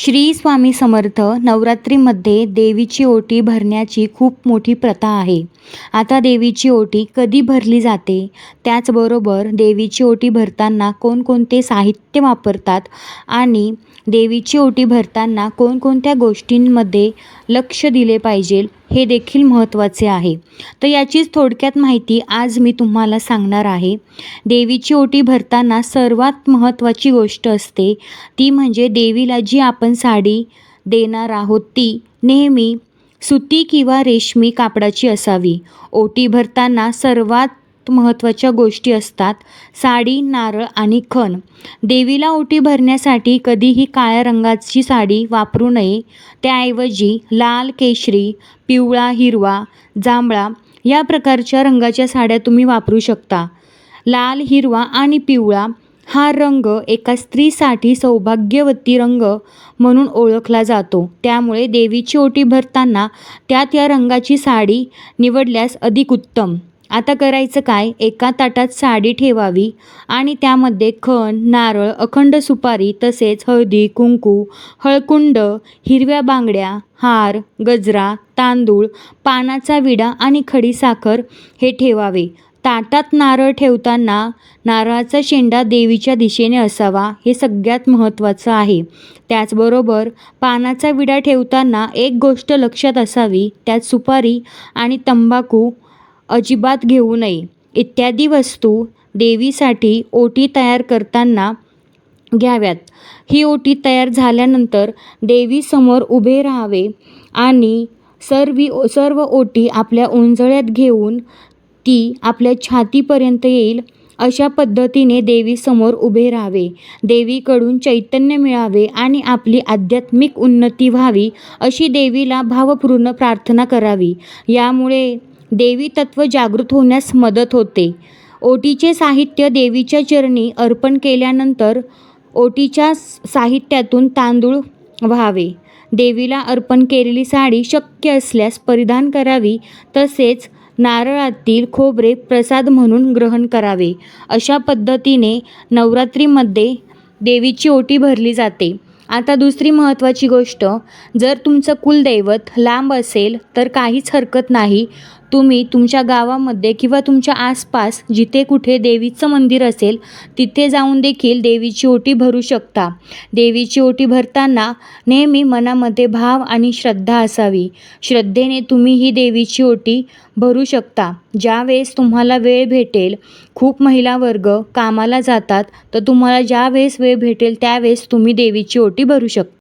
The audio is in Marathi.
श्री स्वामी समर्थ नवरात्रीमध्ये देवीची ओटी भरण्याची खूप मोठी प्रथा आहे. आता देवीची ओटी कधी भरली जाते? त्याचबरोबर देवीची ओटी भरताना कोणकोणते साहित्य वापरतात? आणि देवीची ओटी भरताना कोणकोणत्या गोष्टींमध्ये लक्ष दिले पाहिजे? हे देखील महत्त्वाचे आहे. तर याचीच थोडक्यात माहिती आज मी तुम्हाला सांगणार आहे. देवीची ओटी भरताना सर्वात महत्त्वाची गोष्ट असते ती म्हणजे देवीला जी आपण साडी देणार आहोत ती नेहमी सुती किंवा रेशमी कापडाची असावी. ओटी भरताना सर्वात महत्त्वाच्या गोष्टी असतात. साडी नारळ आणि खण. देवीला ओटी भरण्यासाठी कधीही काळ्या रंगाची साडी वापरू नये. त्याऐवजी लाल केशरी पिवळा हिरवा जांभळा या प्रकारच्या रंगाच्या साड्या तुम्ही वापरू शकता. लाल हिरवा आणि पिवळा हा रंग एका स्त्रीसाठी सौभाग्यवती रंग म्हणून ओळखला जातो. त्यामुळे देवीची ओटी भरताना त्या त्या रंगाची साडी निवडल्यास अधिक उत्तम. आता करायचं काय? एका ताटात साडी ठेवावी आणि त्यामध्ये खण नारळ अखंड सुपारी तसेच हळदी कुंकू हळकुंड हिरव्या बांगड्या हार गजरा तांदूळ पानाचा विडा आणि खडी साखर हे ठेवावे. ताटात नारळ ठेवताना नारळाचा शेंडा देवीच्या दिशेने असावा हे सगळ्यात महत्त्वाचं आहे. त्याचबरोबर पानाचा विडा ठेवताना एक गोष्ट लक्षात असावी त्यात सुपारी आणि तंबाखू अजिबात घेऊ नये. इत्यादी वस्तू देवीसाठी ओटी तयार करताना घ्याव्यात. ही ओटी तयार झाल्यानंतर देवीसमोर उभे राहावे आणि सर्वी सर्व ओटी आपल्या उंजळ्यात घेऊन ती आपल्या छातीपर्यंत येईल. अशा पद्धतीने देवीसमोर उभे राहावे. देवीकडून चैतन्य मिळावे आणि आपली आध्यात्मिक उन्नती व्हावी अशी देवीला भावपूर्ण प्रार्थना करावी. यामुळे देवी तत्व जागृत होण्यास मदत होते. ओटीचे साहित्य देवीच्या चरणी अर्पण केल्यानंतर ओटीच्या साहित्यातून तांदूळ व्हावे. देवीला अर्पण केलेली साडी शक्य असल्यास परिधान करावी तसेच नारळातील खोबरे प्रसाद म्हणून ग्रहण करावे. अशा पद्धतीने नवरात्रीमध्ये देवीची ओटी भरली जाते. आता दुसरी महत्त्वाची गोष्ट जर तुमचं कुलदैवत लांब असेल तर काहीच हरकत नाही. तुम्ही तुमच्या गावामध्ये किंवा तुमच्या आसपास जिथे कुठे देवीचं मंदिर असेल तिथे जाऊन देखील देवीची ओटी भरू शकता. देवीची ओटी भरताना नेहमी मनामध्ये भाव आणि श्रद्धा असावी. श्रद्धेने तुम्ही ही देवीची ओटी भरू शकता. ज्यावेळेस तुम्हाला वेळ भेटेल खूप महिला वर्ग कामाला जातात तर तुम्हाला ज्यावेळेस वेळ भेटेल त्यावेळेस तुम्ही देवीची ओटी भरू शकता.